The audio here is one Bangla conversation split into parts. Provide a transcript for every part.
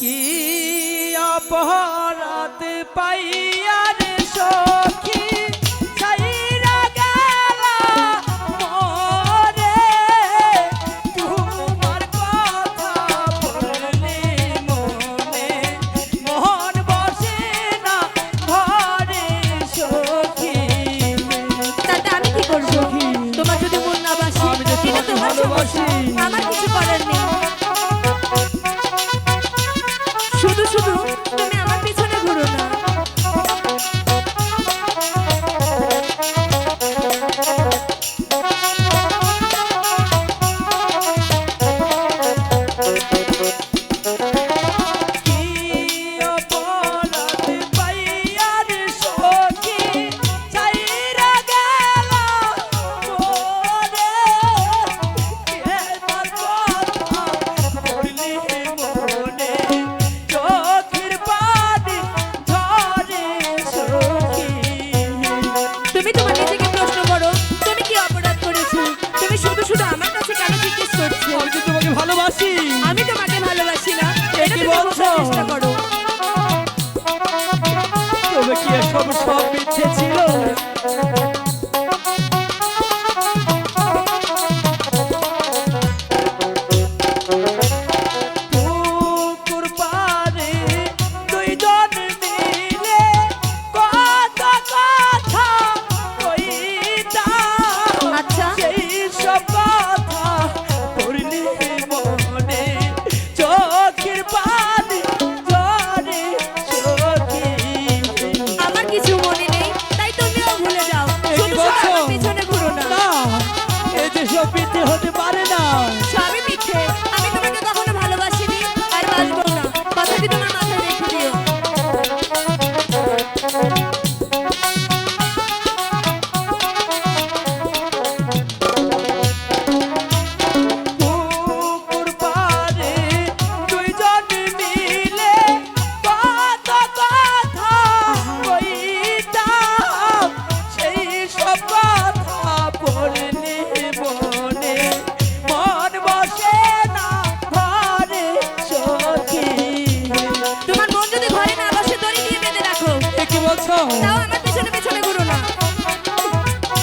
কি অপরাধ পাই?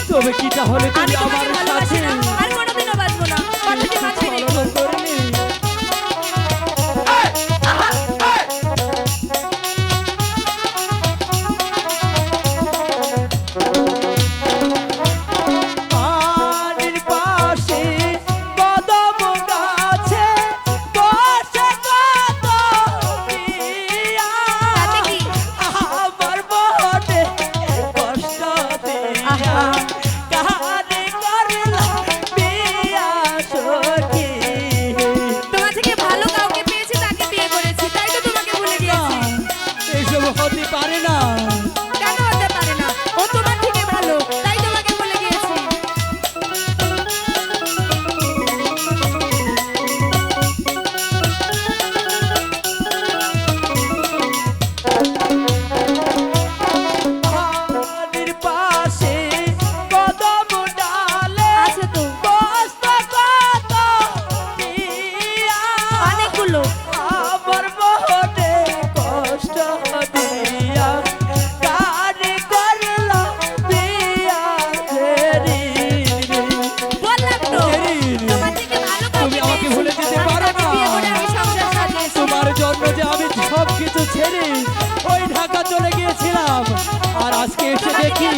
তবে তুমি আমার সাথে? होती पारे ना। কিছু ছেড়ে ওই ঢাকা চলে গিয়েছিলাম। আর আজকে এসে দেখি